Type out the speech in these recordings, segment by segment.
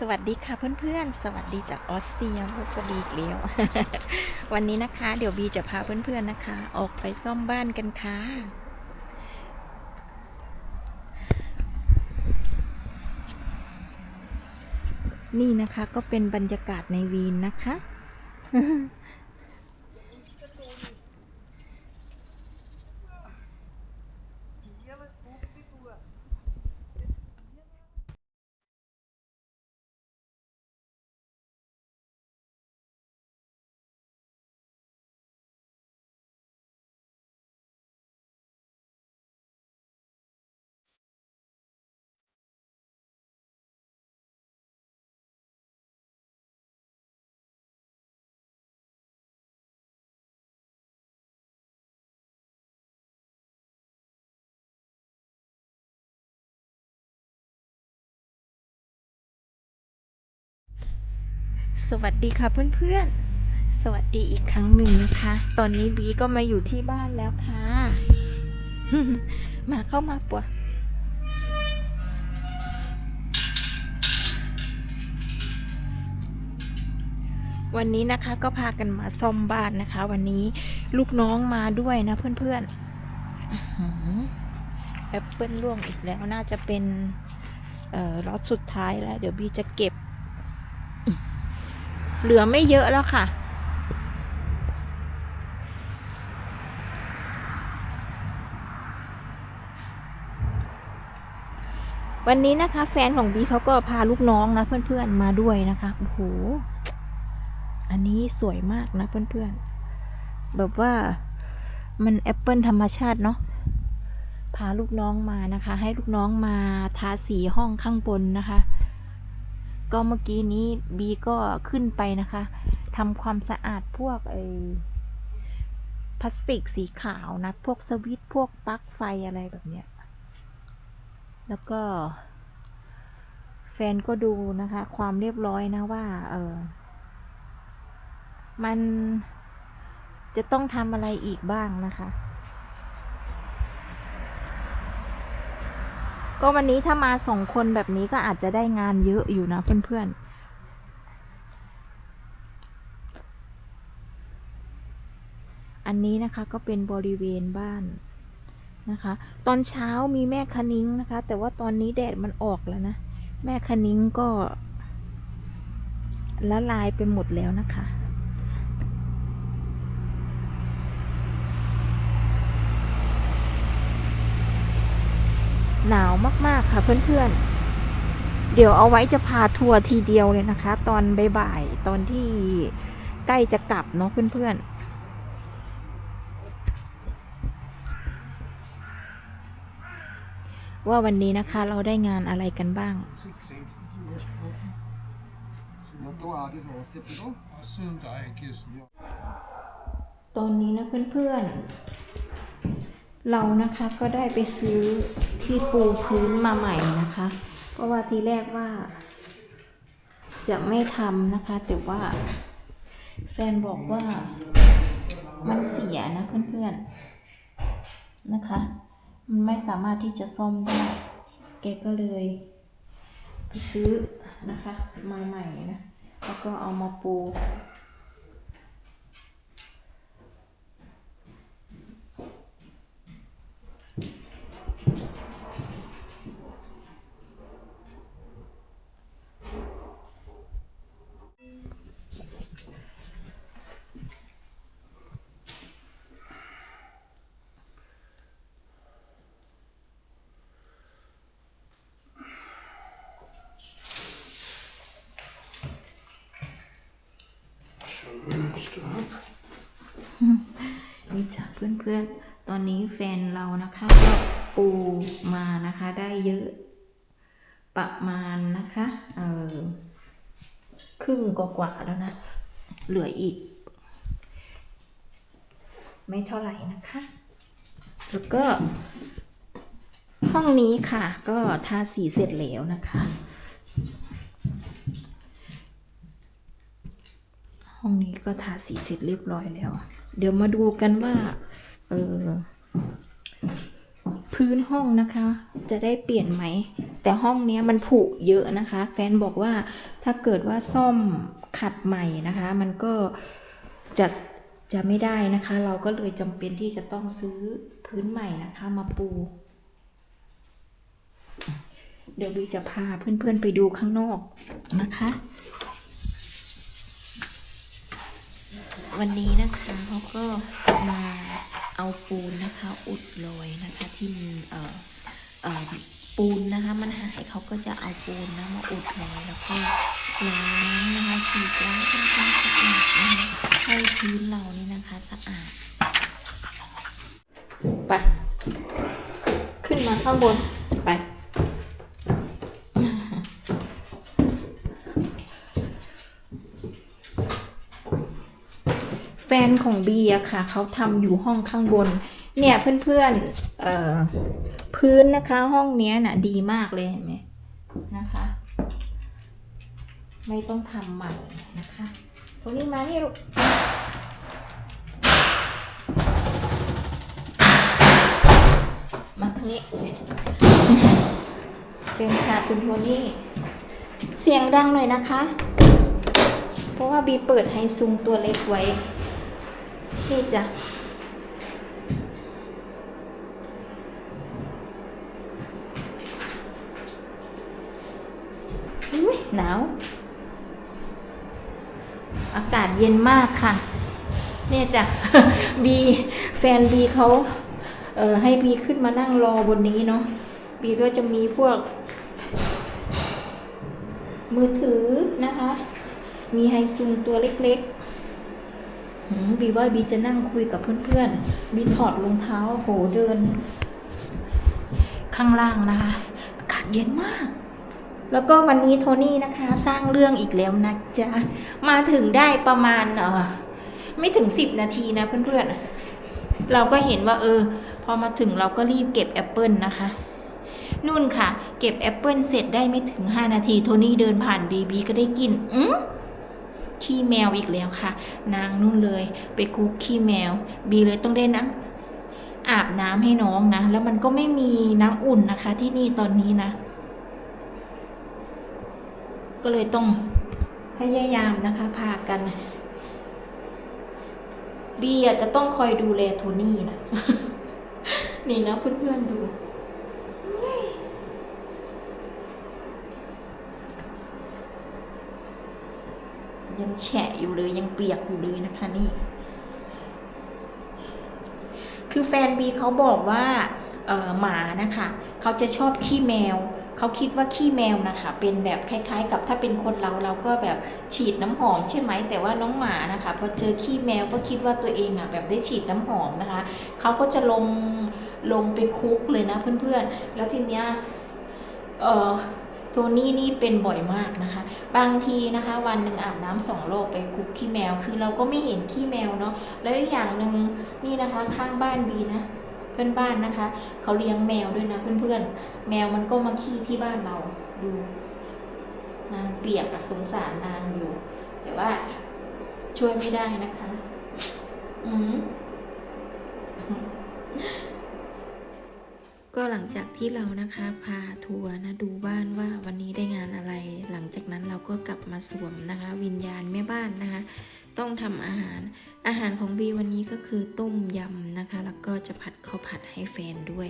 สวัสดีค่ะเพื่อนๆ สวัสดีจากออสเตรียพบกันอีกแล้ว วันนี้นะคะเดี๋ยวบีจะพาเพื่อนๆนะคะ ออกไปซ่อมบ้านกันค่ะ นี่นะคะก็เป็นบรรยากาศในวีนนะคะ สวัสดีค่ะเพื่อนๆ สวัสดีอีกครั้งหนึ่งนะคะ ตอนนี้บีก็มาอยู่ที่บ้านแล้วค่ะ มาเข้ามาปะวันนี้นะคะก็พากันมาซ่อมบ้านนะคะ วันนี้ลูกน้องมาด้วยนะเพื่อนๆแอปเปิลร่วงอีกแล้วน่าจะเป็นรอตสุดท้ายแล้ว เดี๋ยวบีจะเก็บ เหลือไม่เยอะแล้วค่ะ วันนี้นะคะ แฟนของบีเขาก็พาลูกน้องนะเพื่อนๆมาด้วยนะคะโอ้โหอันนี้สวยมากนะเพื่อนๆแบบว่ามันแอปเปิลธรรมชาติเนาะพาลูกน้องมานะคะ ให้ลูกน้องมาทาสีห้องข้างบนนะคะ ก็เมื่อกี้นี้บีก็ขึ้นไปนะคะทำความสะอาดพวกไอ้พลาสติกสีขาวนะ พวกสวิตพวกปลั๊กไฟอะไรแบบเนี้ย แล้วก็ แฟนก็ดูนะคะ ความเรียบร้อยนะว่า เออ มันจะต้องทำอะไรอีกบ้างนะคะ ก็วันนี้ถ้ามาสองคนแบบนี้ก็อาจจะได้งานเยอะอยู่นะเพื่อนๆอันนี้นะคะก็เป็นบริเวณบ้านนะคะ ตอนเช้ามีแม่คะนิ้งนะคะ แต่ว่าตอนนี้แดดมันออกแล้วนะ แม่คะนิ้งก็ละลายไปหมดแล้วนะคะ หนาวมากๆค่ะเพื่อนๆ เดี๋ยวเอาไว้จะพาทัวร์ทีเดียวเลยนะคะ ตอนบ่ายๆตอนที่ใกล้จะกลับเนาะเพื่อนๆว่าวันนี้นะคะเราได้งานอะไรกันบ้าง Något aardig så sitter du. Og siden der ikke er sådan ตอนนี้นะเพื่อนๆ เรานะคะก็ได้ไปซื้อที่ปูพื้นมาใหม่นะคะ เพราะว่าทีแรกว่า จะไม่ทำนะคะ แต่ว่า แฟนบอกว่ามันเสียนะเพื่อนๆนะคะ มันไม่สามารถที่จะซ่อมได้ แกก็เลย ไปซื้อนะคะ มาใหม่นะ แล้วก็เอามาปู Schönste ab. นี่จ้ะเพื่อนๆ ตอนนี้แฟนเรานะคะก็ปูมานะคะได้เยอะ ประมาณนะคะเออครึ่งกว่าๆแล้วนะ เหลืออีก ไม่เท่าไหร่นะคะ แล้วก็ ห้องนี้ค่ะ ก็ทาสีเสร็จแล้วนะคะ ห้องนี้ก็ทาสีเสร็จเรียบร้อยแล้ว เดี๋ยวมาดูกันว่า เออพื้นห้องนะคะ จะได้เปลี่ยนไหม แต่ห้องนี้มันผุเยอะนะคะ แฟนบอกว่าถ้าเกิดว่าซ่อมขัดใหม่นะคะ มันก็จะจะไม่ได้นะคะ เราก็เลยจำเป็นที่จะต้องซื้อพื้นใหม่นะคะ มาปู เดี๋ยวบีจะพาเพื่อนๆไปดูข้างนอกนะคะ วันนี้นะคะเขาก็มาเอาปูนนะคะ อุดรอยนะคะ ที่มเอ่อเอ่อปูนนะคะ มันหายเขาก็จะเอาปูนนะมาอุดรอยแล้วก็ล้างนะคะฉีดล้างทำความสะอาดนะคะให้พื้นเรานี่นะคะสะอาดไปขึ้นมาข้างบนไป แฟ นของบีอะค่ะเขาทำอยู่ห้องข้างบน เนี่ยเพื่อนๆเอ่อพื้นนะคะห้องเนี้ยน่ะดีมากเลยเห็นไหมนะคะ ไม่ต้องทำใหม่นะคะตรงนี้มานี่ลูกมาทางนี้เชิญค่ะคุณโทนี่ เสียงดังหน่อยนะคะ เพราะว่าบีเปิดไฮซุงตัวเล็กไว้ นี่จ้ะอุ้ยหนาว อากาศเย็นมากค่ะ เนี่ยจ้ะบีแฟนบีเขาเอ่อให้บีขึ้นมานั่งรอบนนี้เนาะบีก็จะมีพวก มือถือนะคะ มีไฮซูมตัวเล็กๆ บีว่าบีจะนั่งคุยกับเพื่อนๆบีถอดรองเท้าโหเดิน ข้างล่างนะคะอากาศเย็นมาก แล้วก็วันนี้โทนี่นะคะ สร้างเรื่องอีกแล้วนะจ๊ะมาถึงได้ประมาณเออไม่ถึงสิบนาทีนะเพื่อนๆ เราก็เห็นว่า เออ พอมาถึงเราก็รีบเก็บแอปเปิลนะคะนุ่นค่ะ เก็บแอปเปิลเสร็จได้ไม่ถึง5นาทีโทนี่เดินผ่านบีบีก็ได้กิน อืม ขี้แมวอีกแล้วค่ะ นางนุ่นเลย ไปคุกขี้แมว บีเลยต้องได้น้ำอาบน้ำให้น้องนะ แล้วมันก็ไม่มีน้ำอุ่นนะคะ ที่นี่ตอนนี้นะ ก็เลยต้องพยายามนะคะพากันบีอาจจะต้องคอยดูแลโทนี่นะ นี่นะเพื่อนๆดู ยังแฉะอยู่เลยยังเปียกอยู่เลยนะคะนี่ คือแฟนบีเขาบอกว่าหมานะคะเขาจะชอบขี้แมวเขาคิดว่าขี้แมวนะคะ เป็นแบบคล้าย ๆ กับถ้าเป็นคนเราเราก็แบบฉีดน้ำหอมใช่ไหมแต่ว่าน้องหมานะคะพอเจอขี้แมวก็คิดว่าตัวเองอะแบบได้ฉีดน้ำหอมนะคะเขาก็จะลงลงไปคุกเลยนะเพื่อนๆ แล้วทีเนี้ยเออ ตัวนี้นี่เป็นบ่อยมากนะคะ บางทีนะคะ วันหนึ่งอาบน้ำสองรอบไปคุกขี้แมว คือเราก็ไม่เห็นขี้แมวเนาะแล้วอย่างหนึ่งนี่นะคะข้างบ้านบีนะเพื่อนบ้านนะคะเขาเลี้ยงแมวด้วยนะเพื่อนๆ แมวมันก็มาขี้ที่บ้านเราดูนางเปียกอะสงสารนางอยู่ แต่ว่าช่วยไม่ได้นะคะ อืม ก็หลังจากที่เรานะคะพาทัวร์นะดูบ้านว่าวันนี้ได้งานอะไร หลังจากนั้นเราก็กลับมาสวมนะคะ วิญญาณแม่บ้านนะคะ ต้องทำอาหาร อาหารของบีวันนี้ก็คือต้มยำนะคะ แล้วก็จะผัดข้าวผัดให้แฟนด้วย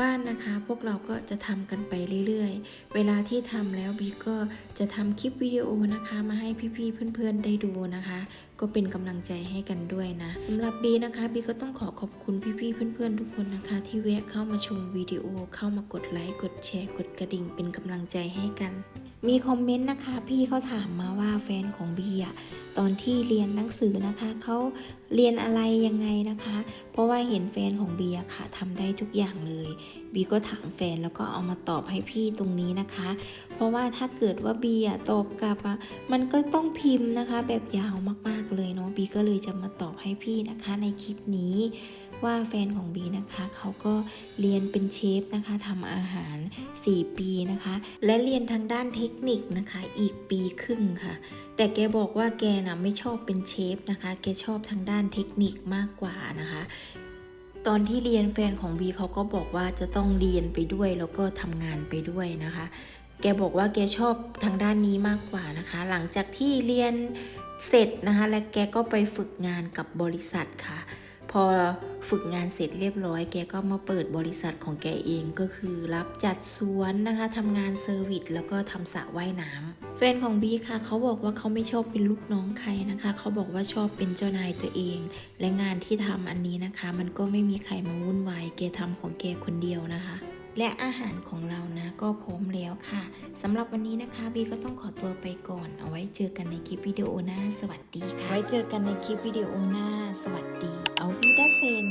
บ้านนะคะพวกเราก็จะทำกันไปเรื่อยๆ เวลาที่ทำแล้วบีก็จะทำคลิปวิดีโอนะคะ มาให้พี่ๆเพื่อนๆได้ดูนะคะ ก็เป็นกำลังใจให้กันด้วยนะสำหรับบีนะคะบีก็ต้องขอขอบคุณพี่ๆเพื่อนๆทุกคนนะคะ ที่แวะเข้ามาชมวิดีโอเข้ามากดไลค์กดแชร์กดกระดิ่งเป็นกำลังใจให้กัน มีคอมเมนต์นะคะ พี่เขาถามมาว่าแฟนของบีอะตอนที่เรียนหนังสือนะคะเขาเรียนอะไรยังไงนะคะ เพราะว่าเห็นแฟนของบีอะค่ะทำได้ทุกอย่างเลยบีก็ถามแฟนแล้วก็เอามาตอบให้พี่ตรงนี้นะคะ เพราะว่าถ้าเกิดว่าบีอะตอบกลับอะมันก็ต้องพิมพ์นะคะ แบบยาวมากๆเลยเนาะบีก็เลยจะมาตอบให้พี่นะคะในคลิปนี้ ว่าแฟนของบีนะคะเขาก็เรียนเป็นเชฟนะคะทำอาหาร 4 ปีนะคะ และเรียนทางด้านเทคนิคนะคะอีกปีครึ่งค่ะ แต่แกบอกว่าแกน่ะไม่ชอบเป็นเชฟนะคะแกชอบทางด้านเทคนิคมากกว่านะคะตอนที่เรียนแฟนของบีเขาก็บอกว่าจะต้องเรียนไปด้วยแล้วก็ทำงานไปด้วยนะคะ แกบอกว่าแกชอบทางด้านนี้มากกว่านะคะ หลังจากที่เรียนเสร็จนะคะ และแกก็ไปฝึกงานกับบริษัทค่ะ พอฝึกงานเสร็จเรียบร้อย แกก็มาเปิดบริษัทของแกเองก็คือรับจัดสวนนะคะทำงานเซอร์วิสแล้วก็ทำสระว่ายน้ำแฟนของบีค่ะ เขาบอกว่าเขาไม่ชอบเป็นลูกน้องใครนะคะ เขาบอกว่าชอบเป็นเจ้านายตัวเอง และงานที่ทำอันนี้นะคะ มันก็ไม่มีใครมาวุ่นวายแกทำของแกคนเดียวนะคะ และอาหารของเรานะก็พร้อมแล้วค่ะสำหรับวันนี้นะคะบีก็ต้องขอตัวไปก่อน เอาไว้เจอกันในคลิปวิดีโอหน้า สวัสดีค่ะ ไว้เจอกันในคลิปวิดีโอหน้า สวัสดี เอาวิดาเซน